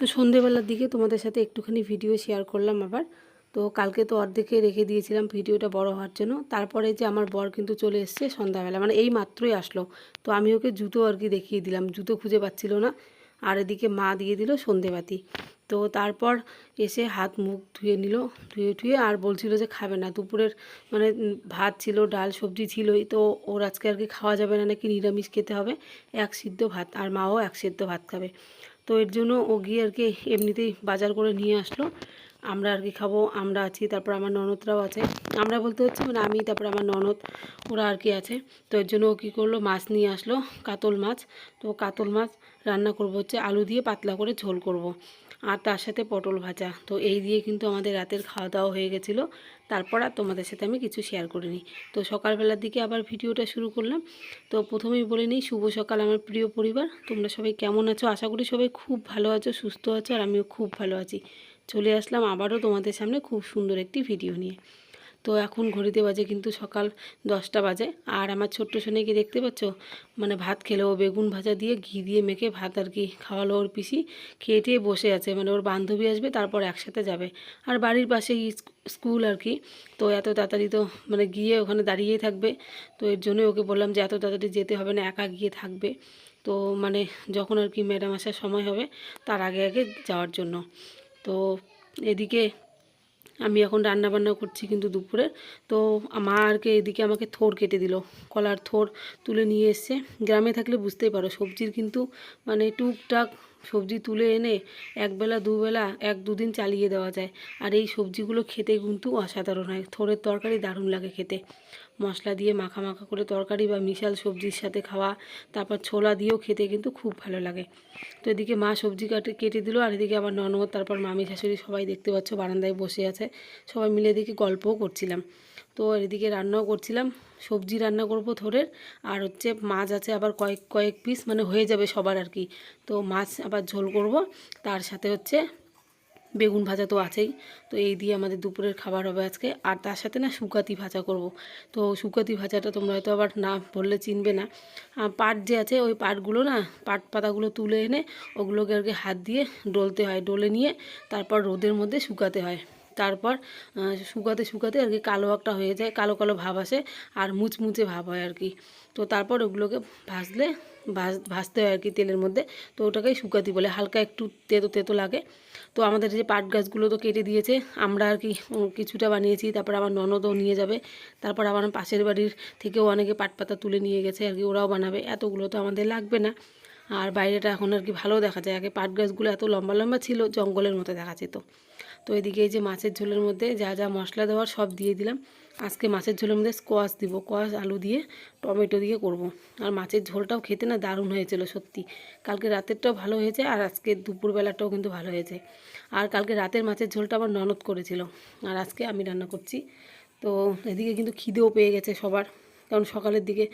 তো সন্ধেবেলার দিকে তোমাদের সাথে একটুখানি ভিডিও শেয়ার করলাম আবার। তো কালকে তো অর্ধেকে রেখে দিয়েছিলাম ভিডিওটা বড় হওয়ার জন্য। তারপরে যে আমার বর কিন্তু চলে এসছে সন্ধ্যাবেলা মানে এই মাত্রই আসলো। তো আমি ওকে জুতো আর কি দেখিয়ে দিলাম, জুতো খুঁজে পাচ্ছিল না। আর এদিকে মা দিয়ে দিল সন্ধেবাতি। তো তারপর এসে হাত মুখ ধুয়ে নিল, ধুয়ে ধুয়ে আর বলছিল যে খাবে না। দুপুরের মানে ভাত ছিল, ডাল সবজি ছিলই, তো ওর আজকে আর কি খাওয়া যাবে না, নাকি নিরামিষ খেতে হবে। এক সিদ্ধ ভাত, আর মাও এক সিদ্ধ ভাত খাবে। তো এর জন্য ও গিয়ে আর কি এমনিতেই বাজার করে নিয়ে আসলো। আমরা আর কি খাব, আমরা আছি, তারপর আমার ননদরাও আছে। আমরা বলতে হচ্ছে মানে আমি, তারপর আমার ননদ, ওরা আর কি আছে। তো এর জন্য ও কী করল, মাছ নিয়ে আসলো, কাতল মাছ। তো কাতল মাছ রান্না করব হচ্ছে আলু দিয়ে, পাতলা করে ঝোল করব। আর তার সাথে পটল ভাজা। তো এই দিয়ে কিন্তু আমাদের রাতের খাওয়া দাওয়া হয়ে গেছিল। তারপর আর তোমাদের সাথে আমি কিছু শেয়ার করিনি তো সকালবেলার দিকে আবার ভিডিওটা শুরু করলাম। তো প্রথমেই বলে নিই, শুভ সকাল আমার প্রিয় পরিবার। তোমরা সবাই কেমন আছো? আশা করি সবাই খুব ভালো আছো, সুস্থ আছো, আর আমিও খুব ভালো আছি। চলে আসলাম আবারও তোমাদের সামনে খুব সুন্দর একটি ভিডিও নিয়ে। তো এখন ঘড়িতে বাজে কিন্তু সকাল দশটা বাজে। আর আমার ছোট্ট সোনাকে দেখতে পাচ্ছ? মানে ভাত খেলো ও বেগুন ভাজা দিয়ে ঘি দিয়ে মেখে ভাত আর কি খাওয়ালো ওর পিসি। খেয়ে বসে আছে মানে ওর বান্ধবী আসবে, তারপর একসাথে যাবে। আর বাড়ির পাশেই স্কুল আর কি। তো এত তাড়াতাড়ি তো মানে গিয়ে ওখানে দাঁড়িয়েই থাকবে। তো এর জন্যই ওকে বললাম যে এত তাড়াতাড়ি যেতে হবে না, একা গিয়ে থাকবে। তো মানে যখন আর কি ম্যাডাম আসার সময় হবে, তার আগে আগে যাওয়ার জন্য। তো এদিকে আমি এখন রান্না বান্না করছি কিন্তু দুপুরে। তো মা আরকে এদিকে আমাকে থোর কেটে দিল, কলার থোর তুলে নিয়ে এসছে। গ্রামে থাকলে বুঝতেই পারো, সবজির কিন্তু মানে টুকটাক সবজি তুলে এনে একবেলা, দুবেলা, এক, দুদিন চালিয়ে দেওয়া যায়। আর এই সবজিগুলো খেতে কিন্তু অসাধারণ হয়। থোরের তরকারি দারুণ লাগে খেতে। মশলা দিয়ে মাখা মাখা করে তরকারি বা মিশাল সবজির সাথে খাওয়া, তারপর ছোলা দিয়েও খেতে কিন্তু খুব ভালো লাগে। তো এদিকে মা সবজি কাটে, কেটে দিল, আর এদিকে আবার ননদ, তারপর মামি, শাশুড়ি সবাই দেখতে পাচ্ছ বারান্দায় বসে আছে। সবাই মিলে এদিকে গল্পও করছিলাম। তো এদিকে রান্নাও করছিলাম। সবজি রান্না করব থোরের। আর হচ্ছে মাছ আছে আবার কয়েক কয়েক পিস মানে হয়ে যাবে সবার আর কি। তো মাছ আবার ঝোল করব। তার সাথে হচ্ছে বেগুন ভাজা তো আছেই। তো এই দিয়ে আমাদের দুপুরের খাবার হবে আজকে। আর তার সাথে না শুকাতি ভাজা করব। তো শুকাতি ভাজাটা তোমরা হয়তো আবার না বললে চিনবে না। পাট যে আছে ওই পাটগুলো না, পাট পাতাগুলো তুলে এনে ওগুলোকে আর হাত দিয়ে ডলতে হয়, ডলে নিয়ে তারপর রোদের মধ্যে শুকাতে হয়। তারপর শুকাতে শুকাতে আর কি কালো একটা হয়ে যায়, কালো কালো ভাব আসে আর মুচমুচে ভাব হয় আর কি। তো তারপর ওগুলোকে ভাজলে, ভাজ, ভাজতে হয় আর কি তেলের মধ্যে। তো ওটাকেই শুকাতি বলে, হালকা একটু তেতো তেতো লাগে। তো আমাদের যে পাট গাছগুলো তো কেটে দিয়েছে, আমরা আর কি কিছুটা বানিয়েছি, তারপর আমার ননদও নিয়ে যাবে। তারপর আমার পাশের বাড়ির থেকেও অনেকে পাট পাতা তুলে নিয়ে গেছে আর কি, ওরাও বানাবে। এতগুলো তো আমাদের লাগবে না। আর বাইরেটা এখন আর কি ভালো দেখা যায়। আগে পাট গাছগুলো এত লম্বা লম্বা ছিল, জঙ্গলের মতো দেখা যেত। তো এদিকে এই যে মাছের ঝোলের মধ্যে যা যা মশলা দেওয়ার সব দিয়ে দিলাম। আজকে মাছের ঝোলের মধ্যে স্কোয়াশ দিব। কোয়াশ আলু দিয়ে, টমেটো দিয়ে করব। আর মাছের ঝোলটাও খেতে না দারুণ হয়েছিল, সত্যি। কালকে রাতেরটাও ভালো হয়েছে আর আজকে দুপুরবেলাটাও কিন্তু ভালো হয়েছে। আর কালকে রাতের মাছের ঝোলটা আমার ননদ করেছিল। আর আজকে আমি রান্না করছি। তো এদিকে কিন্তু খিদেও পেয়ে গেছে সবার। কারণ সকালের দিকে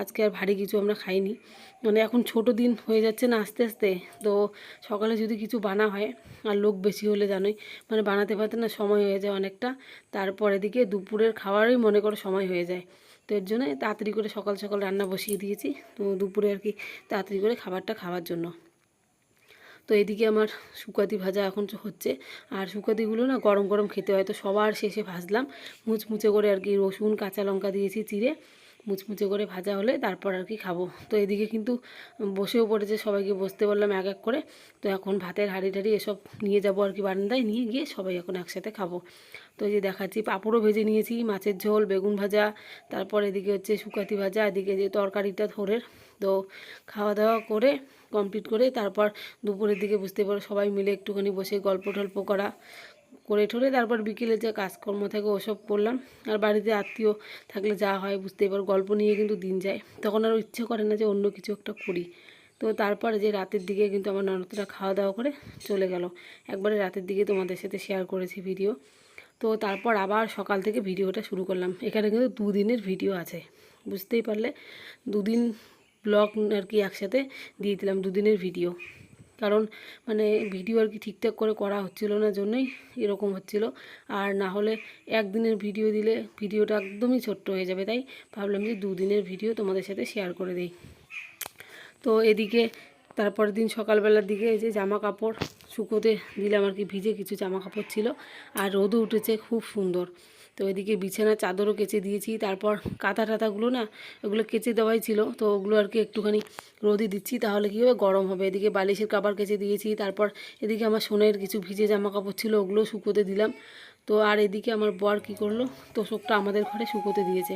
আজকে আর ভারী কিছু আমরা খাইনি। মানে এখন ছোট দিন হয়ে যাচ্ছে না আস্তে আস্তে। তো সকালে যদি কিছু বানা হয়, আর লোক বেশি হলে জানোই মানে বানাতে পারতে না সময় হয়ে যায় অনেকটা। তারপর দিকে দুপুরের খাওয়ারই মনে করো সময় হয়ে যায়। তো এর জন্য তাড়াতাড়ি করে সকাল সকাল রান্না বসিয়ে দিয়েছি, তো দুপুরে আর কি তাড়াতাড়ি করে খাবারটা খাওয়ার জন্য। তো এদিকে আমার শুকাতি ভাজা এখন হচ্ছে। আর শুকাতিগুলো না গরম গরম খেতে হয়, তো সবার শেষে ভাজলাম। মুচমুচে করে আর কি রসুন, কাঁচা লঙ্কা দিয়েছি, চিড়ে। মুচমুচে করে ভাজা হলে তারপর আর কি খাব। তো এদিকে কিন্তু বসেও পড়েছে সবাইকে বসতে বললাম এক এক করে। তো এখন ভাতের হাঁড়ি টাড়ি এসব নিয়ে যাব আর কি বারান্দায়। নিয়ে গিয়ে সবাই এখন একসাথে খাব। তো এই যে দেখাচ্ছি, পাঁপড়ও ভেজে নিয়েছি, মাছের ঝোল, বেগুন ভাজা, তারপর এদিকে হচ্ছে শুকাতি ভাজা, এদিকে যে তরকারিটা থোরের তো খাওয়া দাওয়া করে কমপ্লিট করে তারপর দুপুরের দিকে বুঝতে পারো সবাই মিলে একটুখানি বসে গল্প টল্প করা। করে ঠরে তারপর বিকেলে যে কাজকর্ম থাকে ওসব করলাম। আর বাড়িতে আত্মীয় থাকলে যা হয় বুঝতেই পারো, গল্প নিয়ে কিন্তু দিন যায়। তখন আর ইচ্ছে করে না যে অন্য কিছু একটা করি। তো তারপর যে রাতের দিকে কিন্তু আমার ননদরা খাওয়া দাওয়া করে চলে গেল। একবারে রাতের দিকে তোমাদের সাথে শেয়ার করেছি ভিডিও তো তারপর আবার সকাল থেকে ভিডিওটা শুরু করলাম। এখানে কিন্তু দুদিনের ভিডিও আছে। বুঝতেই পারলে, দুদিন ব্লগ আর কি একসাথে দিয়ে দিলাম দুদিনের ভিডিও কারণ মানে ভিডিও আর কি ঠিকঠাক করে করা হচ্ছিল না জন্যই এরকম হচ্ছিল। আর না হলে একদিনের ভিডিও দিলে ভিডিওটা একদমই ছোট্ট হয়ে যাবে, তাই ভাবলাম যে দুদিনের ভিডিও তোমাদের সাথে শেয়ার করে দিই। তো এদিকে তারপরের দিন সকালবেলার দিকে এই যে জামা কাপড় শুকোতে দিলাম আর কি, ভিজে কিছু জামা কাপড় ছিল। আর রোদও উঠেছে, খুব সুন্দর। তো এদিকে বিছানা চাদরও কেচে দিয়েছি। তারপর কাঁথা টাতাগুলো না, ওগুলো কেচে দেওয়াই ছিল। তো ওগুলো আর কি একটুখানি রোদে দিচ্ছি, তাহলে কী হবে? গরম হবে। এদিকে বালিশের কাবার কেচে দিয়েছি। তারপর এদিকে আমার সোনের কিছু ভিজে জামা কাপড় ছিল, ওগুলো শুকোতে দিলাম। তো আর এদিকে আমার বর কি করল? তোষকটা আমাদের ঘরে শুকোতে দিয়েছে।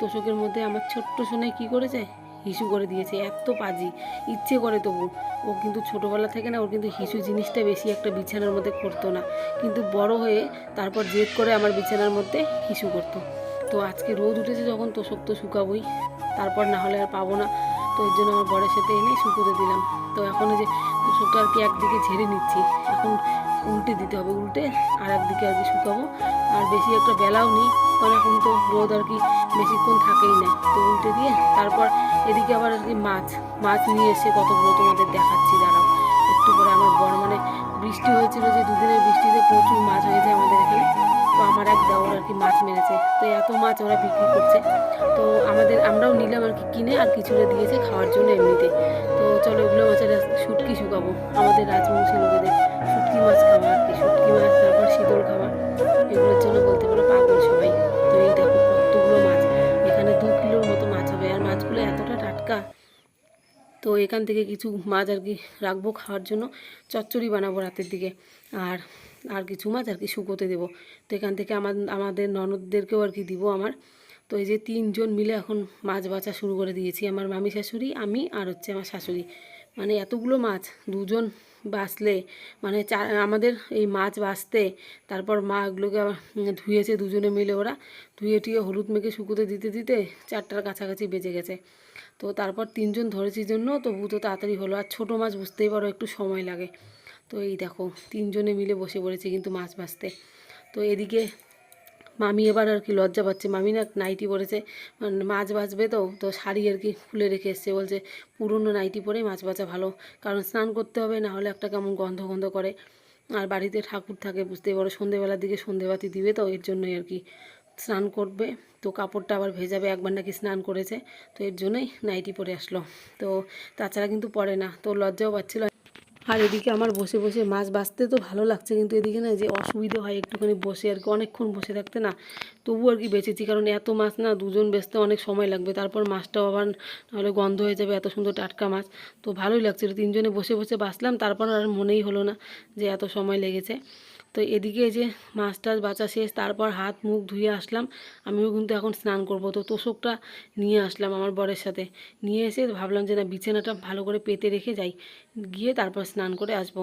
তোষকের মধ্যে আমার ছোট্ট সোনাই কি করেছে? হিসু করে দিয়েছে, এত পাজি, ইচ্ছে করে তবু। ও কিন্তু ছোটোবেলা থেকে না, ওর কিন্তু হিসু জিনিসটা বেশি একটা বিছানার মধ্যে করতো না। কিন্তু বড় হয়ে তারপর জেদ করে আমার বিছানার মধ্যে হিসু করতো। তো আজকে রোদ উঠেছে যখন তোষক তো শুকাবই। তারপর না হলে আর পাবো না। তো এর জন্য আমার বরের সাথে এনে শুকোতে দিলাম। তো এখন যে তোষকটা আর কি একদিকে ঝেড়ে নিচ্ছি। এখন উল্টে দিতে হবে, উল্টে আর একদিকে আর কি শুকাবো। আর বেশি একটা বেলাও নেই। কারণ এখন তো রোদ আর কি বেশিক্ষণ থাকেই না। তো উল্টে দিয়ে তারপর এদিকে আবার আর কি মাছ মাছ নিয়ে এসে কতগুলো তোমাদের দেখাচ্ছি, দাঁড়াও। একটু করে আমার বড় মানে বৃষ্টি হয়েছিল যে দুদিনের বৃষ্টিতে প্রচুর মাছ হয়েছে আমাদের এখানে। তো আমার এক দেওয়ার আর কি মাছ মেরেছে। তো এত মাছ ওরা বিক্রি করছে। তো আমাদের, আমরাও নিলাম আর কি কিনে আর কিছুটা দিয়েছে খাওয়ার জন্য এমনিতে। তো চলো ওগুলো মাছের শুটকি শুকাবো, আমাদের রাজবংশী লোকেদের শুটকি মাছ খাওয়া। তো এখান থেকে কিছু মাছ আর কি রাখব খাওয়ার জন্য। চচ্চড়ি বানাবো রাতের দিকে। আর আর কিছু মাছ আর কি শুকোতে দেবো। তো এখান থেকে আমার, আমাদের ননদদেরকেও আর কি দিব আমার। তো এই যে তিনজন মিলে এখন মাছ বাছা শুরু করে দিয়েছি। আমার মামি শাশুড়ি, আমি আর হচ্ছে আমার শাশুড়ি। মানে এতগুলো মাছ, দুজন বাছলে মানে আমাদের এই মাছ বাছতে, তারপর মা এগুলোকে ধুয়েছে দুজনে মিলে ওরা। ধুয়ে টুয়ে হলুদ মেখে শুকোতে দিতে দিতে চারটার কাছাকাছি বেজে গেছে। তো তারপর তিনজন ধরেছি জন্য তবু তো তাড়াতাড়ি হলো। আর ছোটো মাছ বুঝতেই পারো একটু সময় লাগে। তো এই দেখো, তিনজনে মিলে বসে পড়েছে কিন্তু মাছ ভাজতে। তো এদিকে মামি এবার আর কি লজ্জা পাচ্ছে। মামি না নাইটি পরেছে মানে মাছ বাজবে তো তো শাড়ি আর কি খুলে রেখে এসছে। বলছে, পুরনো নাইটি পরে মাছ বাজা ভালো, কারণ স্নান করতে হবে, না হলে একটা কেমন গন্ধ গন্ধ করে। আর বাড়িতে ঠাকুর থাকে, বুঝতেই পারো, সন্ধেবেলার দিকে সন্ধেবাতি দিবে তো, এর জন্যই আর কি। স্নান করবে। তো কাপড়টা আবার ভেজাবে, একবার নাকি স্নান করেছে। তো এর জন্যই নাইটি পরে আসলো। তো তাছাড়া কিন্তু পরে না, তো লজ্জাও পাচ্ছিল। আর এদিকে আমার বসে বসে মাছ বাঁচতে তো ভালো লাগছে, কিন্তু এদিকে না যে অসুবিধে হয়, একটুখানি বসে আর কি, অনেকক্ষণ বসে থাকতে না। তবু আর কি বেঁচেছি, কারণ এত মাছ না, দুজন বেচতে অনেক সময় লাগবে। তারপর মাছটাও আবার নাহলে গন্ধ হয়ে যাবে, এত সুন্দর টাটকা মাছ। তো ভালোই লাগছিল, তিনজনে বসে বসে বাঁচলাম, তারপর আর মনেই হলো না যে এত সময় লেগেছে। তো এদিকে যে মাছ টাছ বাঁচা শেষ, তারপর হাত মুখ ধুয়ে আসলাম। আমিও কিন্তু এখন স্নান করব। তো তোষকটা নিয়ে আসলাম আমার বরের সাথে। নিয়ে এসে ভাবলাম যে না, বিছানাটা ভালো করে পেতে রেখে যাই। গিয়ে তারপর স্নান করে আসব।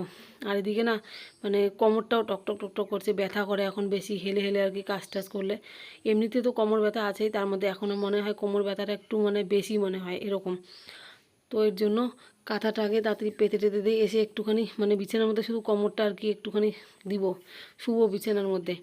আর এদিকে না মানে কোমরটাও টকটক টকটক করছে, ব্যথা করে এখন বেশি হেলে হেলে আর কি কাজ টাজ করলে। এমনিতে তো কোমর ব্যথা আছেই, তার মধ্যে এখনও মনে হয় কোমর ব্যথাটা একটু মানে বেশি মনে হয়, এরকম। তো এর জন্য কাঁথাটা আগে তাড়াতাড়ি পেতে টেতে দিয়ে এসে একটুখানি মানে বিছানার মধ্যে শুধু কোমরটা আর কি একটুখানি দিব, শুবো বিছানার মধ্যে।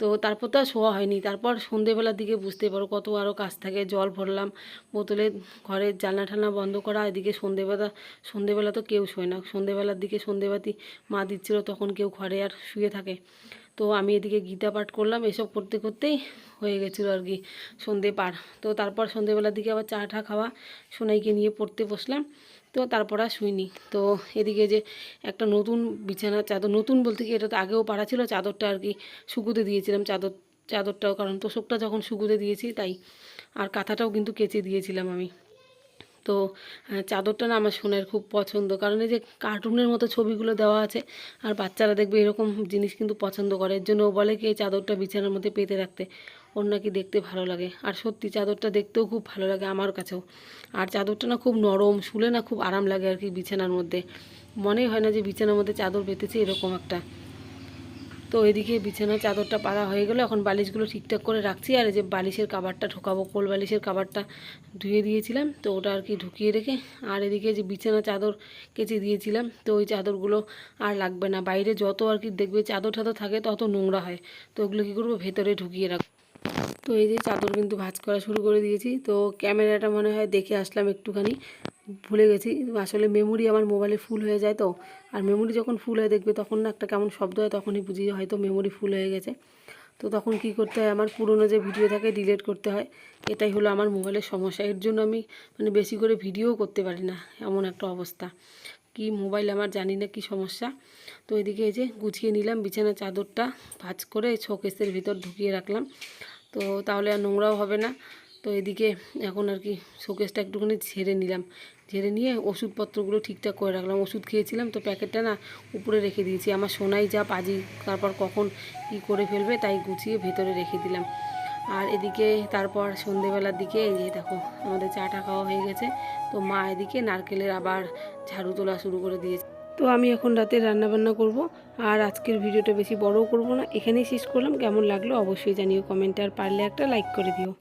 তো তারপর তো আর শোয়া হয়নি। তারপর সন্ধেবেলার দিকে বুঝতে পারো কত আরও কাজ থাকে, জল ভরলাম, বোতলে ঘরের জানলা ঠান্না বন্ধ করা, এদিকে সন্ধেবেলা সন্ধেবেলা তো কেউ শোয় না। সন্ধেবেলার দিকে সন্ধেবাতি মা দিচ্ছিল, তখন কেউ ঘরে আর শুয়ে থাকে। তো আমি এদিকে গীতা পাঠ করলাম, এসব করতে করতেই হয়ে গেছিল আর কি সন্ধে পার। তো তারপর সন্ধেবেলার দিকে আবার চা টা খাওয়া সোনাইকে নিয়ে পড়তে বসলাম। তো তারপর আর শুইনি। তো এদিকে যে একটা নতুন বিছানার চাদর, নতুন বলতে কি এটা তো আগেও পাড়া ছিল, চাদরটা আর কি শুকুতে দিয়েছিলাম। চাদর, চাদরটাও, কারণ তোষকটা যখন শুকুতে দিয়েছি তাই। আর কাঁথাটাও কিন্তু কেচে দিয়েছিলাম আমি। তো চাদরটা না আমার সোনার খুব পছন্দ। কারণ এই যে কার্টুনের মতো ছবিগুলো দেওয়া আছে, আর বাচ্চারা দেখবে এরকম জিনিস কিন্তু পছন্দ করে। এর জন্য বলে কি, এই চাদরটা বিছানার মধ্যে পেতে রাখতে। ওর নাকি দেখতে ভালো লাগে। আর সত্যি চাদরটা দেখতেও খুব ভালো লাগে আমার কাছেও। আর চাদরটা না খুব নরম, শুলে না খুব আরাম লাগে আর কি বিছানার মধ্যে। মনেই হয় না যে বিছানার মধ্যে চাদর পেতেছি এরকম একটা। তো এদিকে বিছানার চাদরটা পাতা হয়ে গেলো। এখন বালিশগুলো ঠিকঠাক করে রাখছি। আর এই যে বালিশের কাবারটা ঢোকাবো, কোল বালিশের কাবারটা ধুয়ে দিয়েছিলাম। তো ওটা আর কি ঢুকিয়ে রেখে আর এদিকে যে বিছানা চাদর কেচে দিয়েছিলাম, তো ওই চাদরগুলো আর লাগবে না। বাইরে যত আর কি দেখবে চাদর টাদর থাকে, তত নোংরা হয়। তো ওগুলো কী করব? ভেতরে ঢুকিয়ে রাখব। তো এই যে চাদর কিন্তু ভাঁজ করা শুরু করে দিয়েছি। তো ক্যামেরাটা মনে হয় দেখে আসলাম একটুখানি। ভুলে গেছি। আসলে মেমোরি আমার মোবাইলে ফুল হয়ে যায় তো। আর মেমোরি যখন ফুল হয়ে দেখবে, তখন না একটা কেমন শব্দ হয়, তখনই বুঝি হয়তো মেমোরি ফুল হয়ে গেছে। তো তখন কি করতে হয়, আমার পুরনো যে ভিডিও থাকে ডিলিট করতে হয়। এটাই হলো আমার মোবাইলের সমস্যা। এর জন্য আমি মানে বেশি করে ভিডিও করতে পারি না, এমন একটা অবস্থা। কি মোবাইল আমার জানি না কি সমস্যা। তো এদিকে এই যে গুছিয়ে নিলাম বিছানার চাদরটা ভাজ করে শোকেসের ভিতর ঢুকিয়ে রাখলাম। তো তাহলে আর নোংরাও হবে না। তো এদিকে এখন আর কি শোকেসটা একটুখানি ঝেড়ে নিলাম। ঝেড়ে নিয়ে ওষুধপত্রগুলো ঠিকঠাক করে রাখলাম। ওষুধ খেয়েছিলাম তো প্যাকেটটা না উপরে রেখে দিয়েছি। আমার সোনাই যা পাজি, তারপর কখন কি করে ফেলবে তাই গুছিয়ে ভেতরে রেখে দিলাম। আর এদিকে তারপর সন্ধেবেলার দিকে এই যে দেখো, আমাদের চাটা খাওয়া হয়ে গেছে। তো মা এদিকে নারকেলের আবার ঝাড়ু তোলা শুরু করে দিয়েছে। তো আমি এখন রাতে রান্না বান্না করব। আর আজকের ভিডিওটা বেশি বড়ও করব না। এখানেই শেষ করলাম। কেমন লাগল অবশ্যই জানিও কমেন্টে। আর পারলে একটা লাইক করে দিও।